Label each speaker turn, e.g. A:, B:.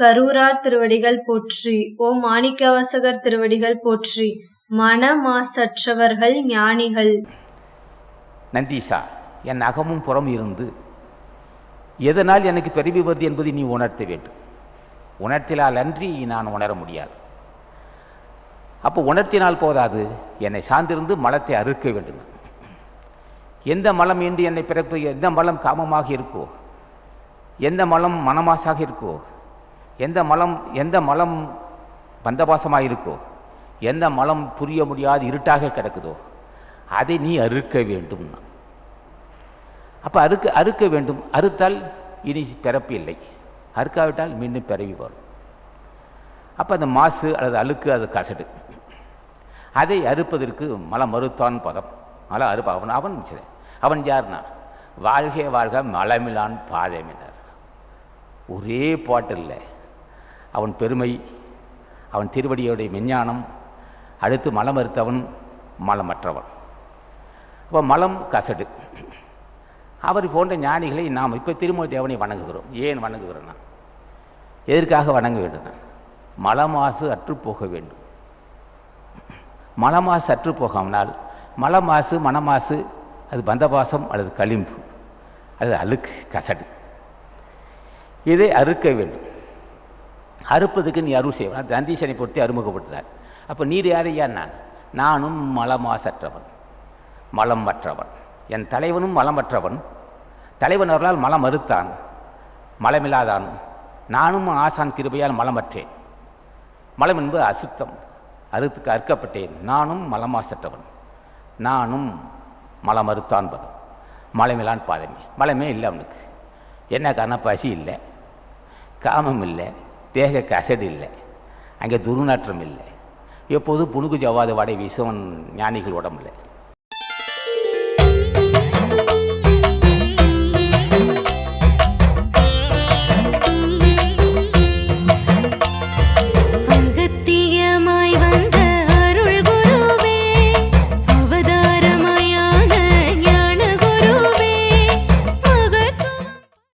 A: கரூரார் திருவடிகள் போற்றி ஓம் மாணிக்கவாசகர் திருவடிகள் போற்றி மனமாசற்றவர்கள் ஞானிகள்.
B: நந்தீசா என் அகமும் புறம் இருந்து எதனால் எனக்கு பெருமை வருது என்பதை நீ உணர்த்த வேண்டும். உணர்த்தினால் அன்றி நான் உணர முடியாது. அப்போ உணர்த்தினால் போதாது என்னை சார்ந்திருந்து மலத்தை அறுக்க வேண்டும். எந்த மலம் என்று என்னை பிறப்பு எந்த மலம் காமமாக இருக்கோ எந்த மலம் மனமாசாக இருக்கோ எந்த மலம் எந்த மலம் பந்தபாசமாக இருக்கோ எந்த மலம் புரிய முடியாது இருட்டாக கிடக்குதோ அதை நீ அறுக்க வேண்டும். அப்போ அறுக்க அறுக்க வேண்டும். அறுத்தால் இனி பிறப்பு இல்லை. அறுக்காவிட்டால் மீண்டும் பிறவி வரும். அப்போ அந்த மாசு அல்லது அழுக்கு அது கசடு. அதை அறுப்பதற்கு மல மறுத்தான் பதம். மல அறுப்ப அவன் அவன் சரி. அவன் யார்னா? வாழ்க வாழ்க மலமிலான் பாதமினர் ஒரே பாட்டில் அவன் பெருமை அவன் திருவடியோடைய விஞ்ஞானம் அடுத்து மலம் மறுத்தவன் மலமற்றவன். அப்போ மலம் கசடு. அவர் போன்ற ஞானிகளை நாம் இப்போ திருமூல தேவனை வணங்குகிறோம். ஏன் வணங்குகிறோம்னா எதற்காக வணங்க வேண்டும் மலமாசு அற்று போக வேண்டும். மலமாசு அற்று போகாமனால் மலமாசு மனமாசு அது பந்தபாசம் அல்லது களிம்பு அல்லது அழுக்கு கசடு. இதை அறுக்க வேண்டும். அறுப்பதுக்கு நீ அருள் செய்வன் நந்தீசனை பொறுத்து அறிமுகப்படுத்தார் அப்போ நீர் யாரையா நான். நானும் மலமாசற்றவன். மலம் மற்றவன் என் தலைவனும் மலமற்றவன். தலைவன் அவர்களால் மலம் மறுத்தான் மலமில்லாதான் நானும் ஆசான் கிருபையால் மலமற்றேன். மலம் என்பது அசுத்தம். அறுத்துக்கு அறுக்கப்பட்டேன். நானும் மலமாசற்றவன். நானும் மலம் மறுத்தான் பதம் மலமிலான் பாதமே. மலமே இல்லை அவனுக்கு. என்ன காரணம் பசி இல்லை. காமம் இல்லை. தேக கசடு இல்லை. அங்கே துர்நாற்றம் இல்லை. எப்போதும் புணுகு ஜவ்வாத வாடை வீசும் ஞானிகள் உடம்புல.